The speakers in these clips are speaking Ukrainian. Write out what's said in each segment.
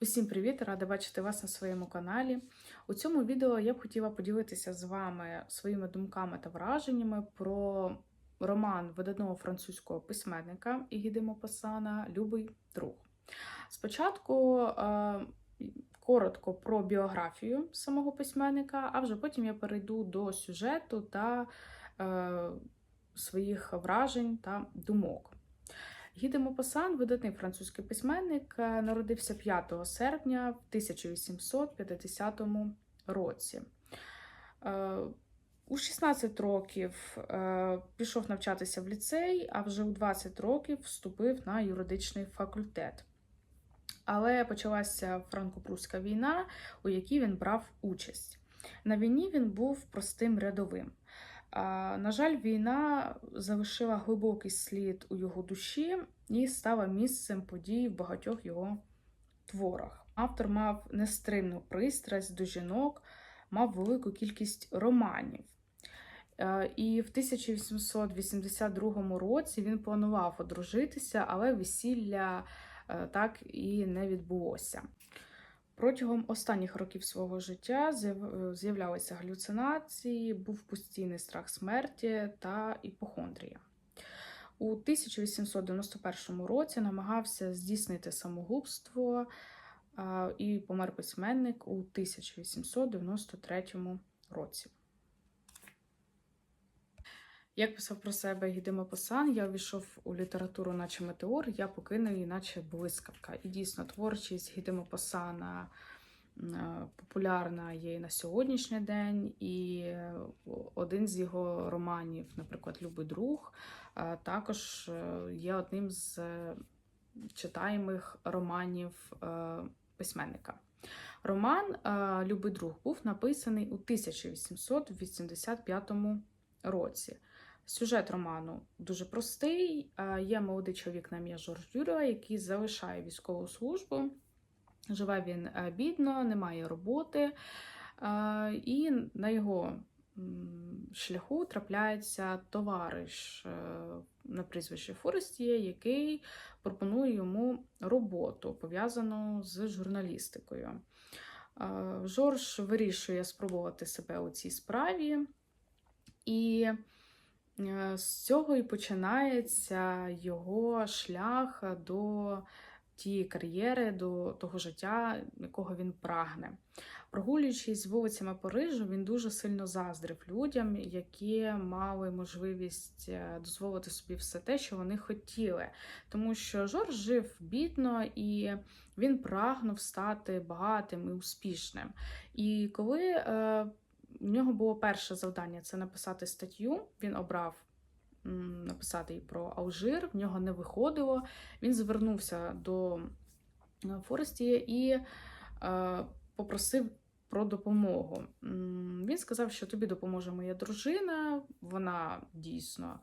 Усім привіт! Рада бачити вас на своєму каналі. У цьому відео я б хотіла поділитися з вами своїми думками та враженнями про роман видатного французького письменника Ігіди Мопасана Любий друг. Спочатку е, коротко про біографію самого письменника, а вже потім я перейду до сюжету та е, своїх вражень та думок. Гіде Мопасан, видатний французький письменник, е, народився 5 серпня в 1850 році. Е, У 16 років е, пішов навчатися в ліцей, а вже у 20 років вступив на юридичний факультет. Але почалася франко-прусська війна, у якій він брав участь. На війні він був простим рядовим. На жаль, війна залишила глибокий слід у його душі і стала місцем подій в багатьох його творах. Автор мав нестримну пристрасть до жінок, мав велику кількість романів. Е, І в 1882 році він планував одружитися, але весілля е, так і не відбулося. Протягом останніх років свого життя з'являлися галюцинації, був постійний страх смерті та іпохондрія. У 1891 році намагався здійснити самогубство і помер письменник у 1893 році. Як писав про себе Гідема Пасан, я увійшов у літературу, наче метеор, я покинув її, наче блискавка. І дійсно, творчість Гідема Пасана е, популярна є і на сьогоднішній день, і один з його романів, наприклад, Любий друг, е, також е, є одним з е, читаємих романів е, письменника. Роман е, Любий друг був написаний у 1885 році. Сюжет роману дуже простий. Є молодий чоловік на ім'я Жорж Дюрева, який залишає військову службу. Живе він е, бідно, немає роботи, е, і на його шляху трапляється товариш е, на прізвище Форестіє, який пропонує йому роботу, пов'язану з журналістикою. Жорж вирішує спробувати себе у цій справі, і е, з цього і починається його шлях до тієї кар'єри, до того життя, якого він прагне. Прогулюючись вулицями Парижу, він дуже сильно заздрив людям, які мали можливість е, дозволити собі все те, що вони хотіли. Тому що Жорж жив бідно і він прагнув стати багатим і успішним. І коли е, у нього було перше завдання це написати статтю, він обрав написати її про Алжир, в нього не виходило. Він звернувся до е, Форестія і е, попросив про допомогу. Він сказав, що тобі допоможе моя дружина. Вона дійсно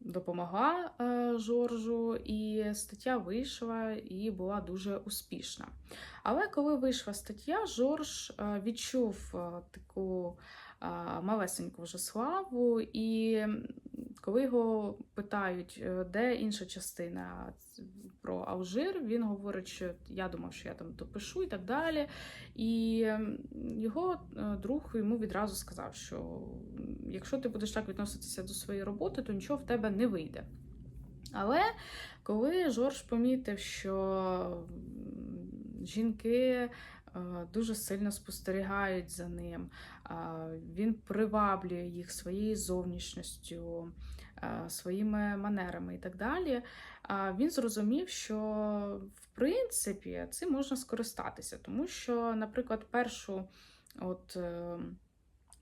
допомогла е, Жоржу, і стаття вийшла і була дуже успішна. Але коли вийшла стаття, Жорж е, відчув е, таку малесеньку вже славу, і коли його питають, е, де інша частина про Алжир, він говорить, що я думав, що я там допишу і так далі. І його е, друг йому відразу сказав, що якщо ти будеш так відноситися до своєї роботи, то нічого в тебе не вийде. Але коли Жорж помітив, що жінки дуже сильно спостерігають за ним, е, він приваблює їх своєю зовнішністю, е, своїми манерами і так далі, він зрозумів, що в принципі цим можна скористатися, тому що, наприклад, першу от. е,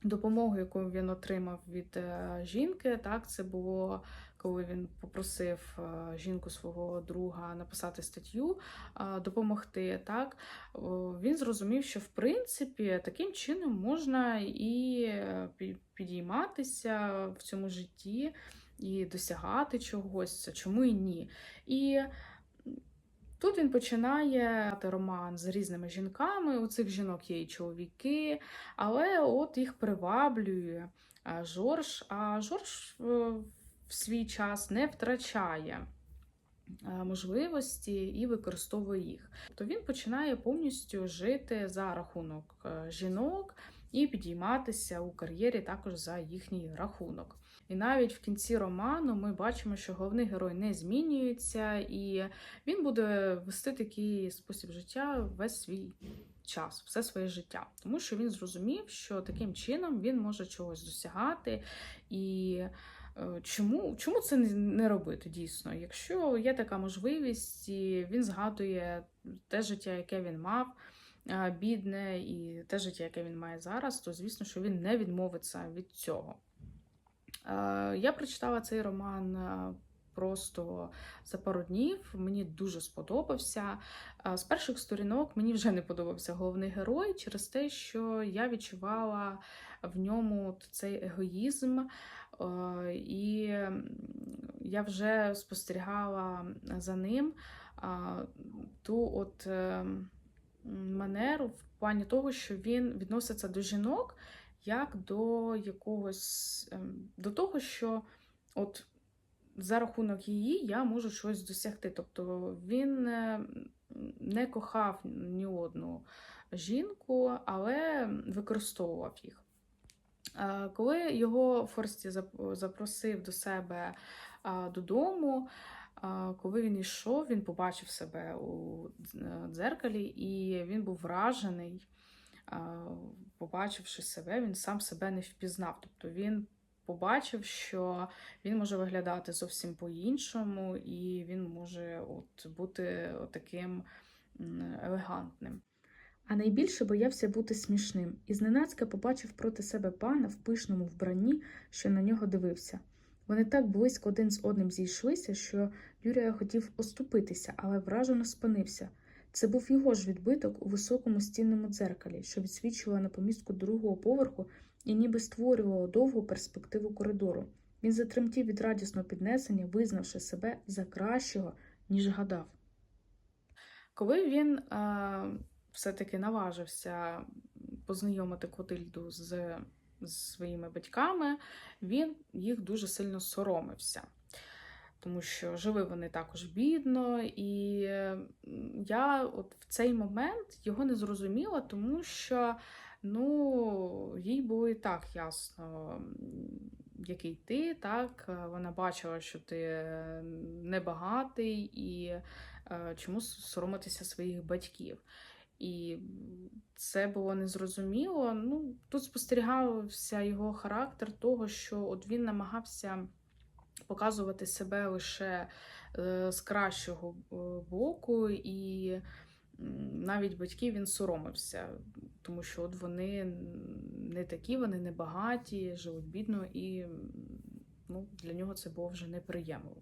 Допомогу, яку він отримав від е, жінки, так це було коли він попросив е, жінку свого друга написати статтю, е, допомогти. Так він зрозумів, що в принципі таким чином можна і е, підійматися в цьому житті, і досягати чогось, чому і ні. І Тут він починає роман з різними жінками. У цих жінок є і чоловіки, але от їх приваблює Жорж. А Жорж в свій час не втрачає е, можливості і використовує їх. То він починає повністю жити за рахунок е, жінок і підійматися у кар'єрі також за їхній рахунок. І навіть в кінці роману ми бачимо, що головний герой не змінюється, і він буде вести такий спосіб життя весь свій час, все своє життя. Тому що він зрозумів, що таким чином він може чогось досягати. І чому, чому це не- робити дійсно? Якщо є така можливість, і він згадує те життя, яке він мав. е, Бідне і те життя, яке він має зараз, то звісно, що він не відмовиться від цього. Е, Я прочитала цей роман е, просто за пару днів. Мені дуже сподобався. Е, З перших сторінок мені вже не подобався головний герой через те, що я відчувала в ньому цей егоїзм, е, і я вже спостерігала за ним е, ту от е, манеру в плані того, що він відноситься до жінок як до якогось ем, до того, що от за рахунок її я можу щось досягти. Тобто він е, не кохав ні одну жінку, але використовував їх. Е, Коли його Форсті запросив до себе е, додому, е, коли він йшов, він побачив себе у дзеркалі, і він був вражений побачивши себе, він сам себе не впізнав. Тобто він побачив, що він може виглядати зовсім по-іншому, і він може от бути таким елегантним. А найбільше боявся бути смішним, і зненацька побачив проти себе пана в пишному вбранні, що на нього дивився. Вони так близько один з одним зійшлися, що Юрія хотів оступитися, але вражено спинився. Це був його ж відбиток у високому стінному дзеркалі, що відсвічувало на помістку другого поверху і ніби створювало довгу перспективу коридору. Він затремтів від радісного піднесення, визнавши себе за кращого, ніж гадав. Коли він е, все-таки наважився познайомити Клотильду з, з своїми батьками, він їх дуже сильно соромився. Тому що жили вони також бідно, і я от в цей момент його не зрозуміла, тому що ну, їй було і так ясно, який ти, так. Вона бачила, що ти е, небагатий, і е, чому соромитися своїх батьків. І це було незрозуміло. Ну, тут спостерігався його характер того, що от він намагався показувати себе лише е, з кращого е, боку, і навіть батьків він соромився, тому що от вони не такі, вони не багаті, живуть бідно, і ну, для нього це було вже неприємно.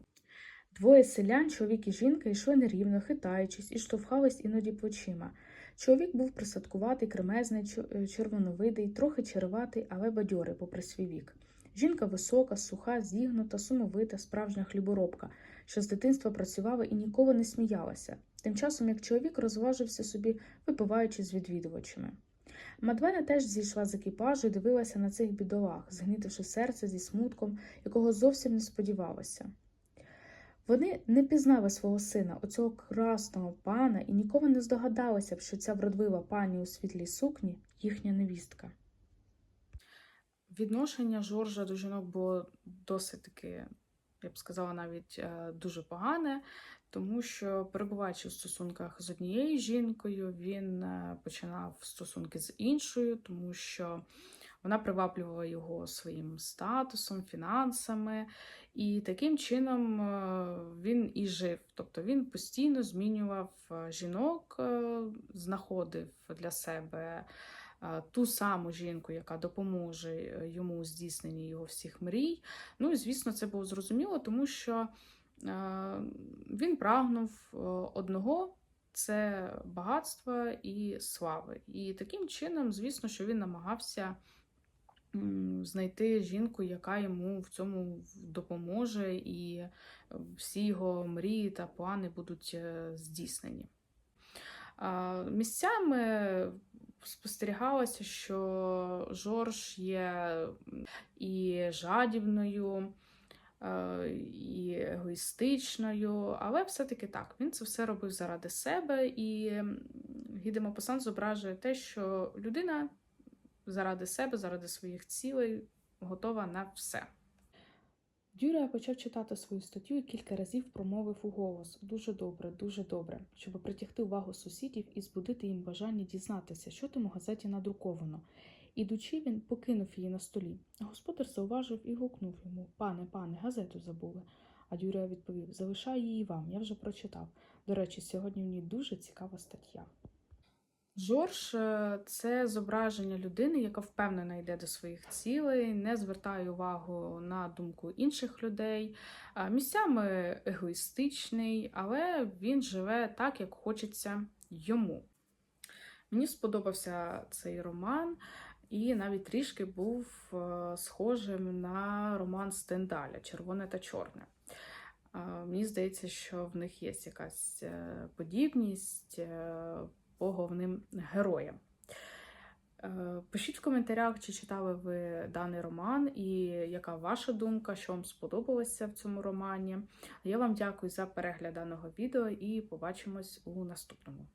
Двоє селян, чоловік і жінка, йшли нерівно, хитаючись, і штовхались іноді плечима. Чоловік був присадкуватий, кремезний, е, червоновидий, трохи череватий, але бадьорий, попри свій вік. Жінка висока, суха, зігнута, сумовита, справжня хліборобка, що з дитинства працювала і ніколи не сміялася. Тим часом, як чоловік розважився собі, випиваючи з відвідувачами. Мадвена теж зійшла з екіпажу і дивилася на цих бідолах, згнітивши серце зі смутком, якого зовсім не сподівалася. Вони не пізнали свого сина, оцього красного пана, і ніколи не здогадалися б, що ця вродлива пані у світлій сукні їхня невістка. Відношення Жоржа до жінок було досить таки, я б сказала, навіть е, дуже погане, тому що, перебуваючи в стосунках з однією жінкою, він е, починав стосунки з іншою, тому що вона приваблювала його своїм статусом, фінансами, і таким чином е, він і жив. Тобто він постійно змінював е, жінок, е, знаходив для себе ту саму жінку, яка допоможе йому у здійсненні його всіх мрій. Ну і звісно, це було зрозуміло, тому що він прагнув одного. Це багатства і слави. І таким чином, звісно, що він намагався знайти жінку, яка йому в цьому допоможе, і всі його мрії та плани будуть е, здійснені. Місцями спостерігалося, що Жорж є і жадібною, е, і егоїстичною, але все-таки так, він це все робив заради себе, і м, Гіде зображує те, що людина заради себе, заради своїх цілей готова на все. Дюря почав читати свою статтю і кілька разів промовив у голос дуже добре, дуже добре, щоб притягти увагу сусідів і збудити їм бажання дізнатися, що там у газеті надруковано. Ідучи, він покинув її на столі. Господар зауважив і гукнув йому Пане, пане, газету забули. А Дюря відповів Залишаю її вам, я вже прочитав. До речі, сьогодні в ній дуже цікава стаття. Жорж е, це зображення людини, яка впевнена йде до своїх цілей, не звертає увагу на думку інших людей. Місцями егоїстичний, але він живе так, як хочеться йому. Мені сподобався цей роман, і навіть трішки був е, схожим на роман Стендаля Червоне та чорне. Е, Мені здається, що в них є якась е, подібність е, по головним героям. Е, Пишіть в коментарях, чи читали ви даний роман, і яка ваша думка, що вам сподобалося в цьому романі. Я вам дякую за перегляд даного відео і побачимось у наступному.